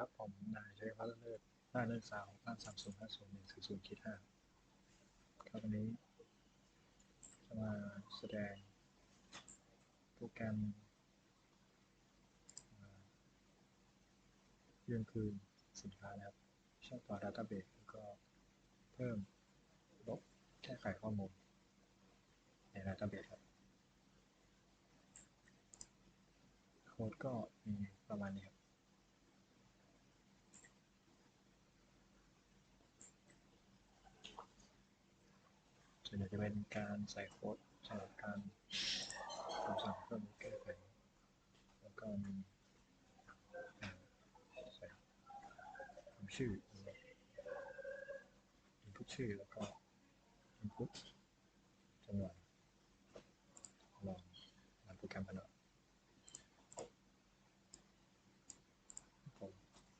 ครับ ผมนายชัยพัฒน์เลิศหน้าเลิศสาวบ้านสามศูนย์ห้าศูนย์หนึ่งสี่ศูนย์คิดห้าครับวันนี้ จะมาแสดงโปรแกรมเรื่องคืนสินค้านะครับเชื่อมต่อ Database แล้วก็เพิ่มลบแก้ไขข้อมูลใน Database ครับโค้ดก็มีประมาณนี้ครับ ส่วนใหญ่จะเป็นการใส่โค้ดสำหรับการคำสั่งเพิ่มแก้ไขแล้วก็มีใส่คำชื่อ input ชื่อแล้วก็ input จำนวนลองรันโปรแกรมกันหน่อยผม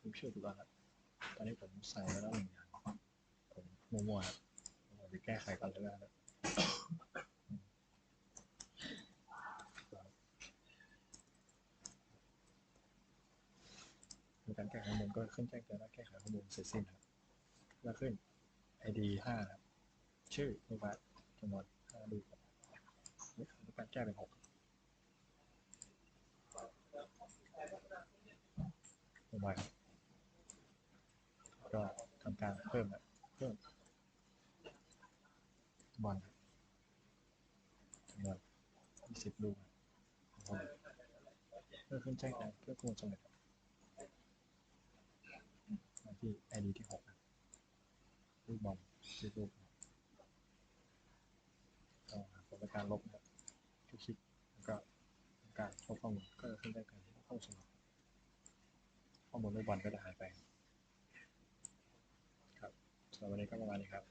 ผมชื่อถูกแล้วครับตอนนี้ผมใส่แล้วหนึ่งอย่างผมมั่วๆครับ ก้ไขก่อนเลยนะการแก้ไขข้อมูลก็ขึ้นแจ้งเตือนว่าแก้ไขข้อมูลเสร็จสิ้นครับ แล้วขึ้น ID ห้าครับ ชื่อลูกค้าจำนวนห้าลูกครับลูกค้าแก้เป็นหกลงไปครับก็ทำการเพิ่มครับเพิ่ม บอลจำนวนยี่สิบลูกเพื่อขึ้นแจ้งเตือนเพื่อข้อมูลสำเร็จครับมาที่ ID ที่หกลูกบอลชื่อลูกนะก็หาผลการลบนะครับคลิกแล้วก็การลบข้อมูลก็จะขึ้นได้การข้อมูลสำหรับข้อมูลลูกบอลก็จะหายไป ครับสำหรับวันนี้ก็ประมาณนี้ครับ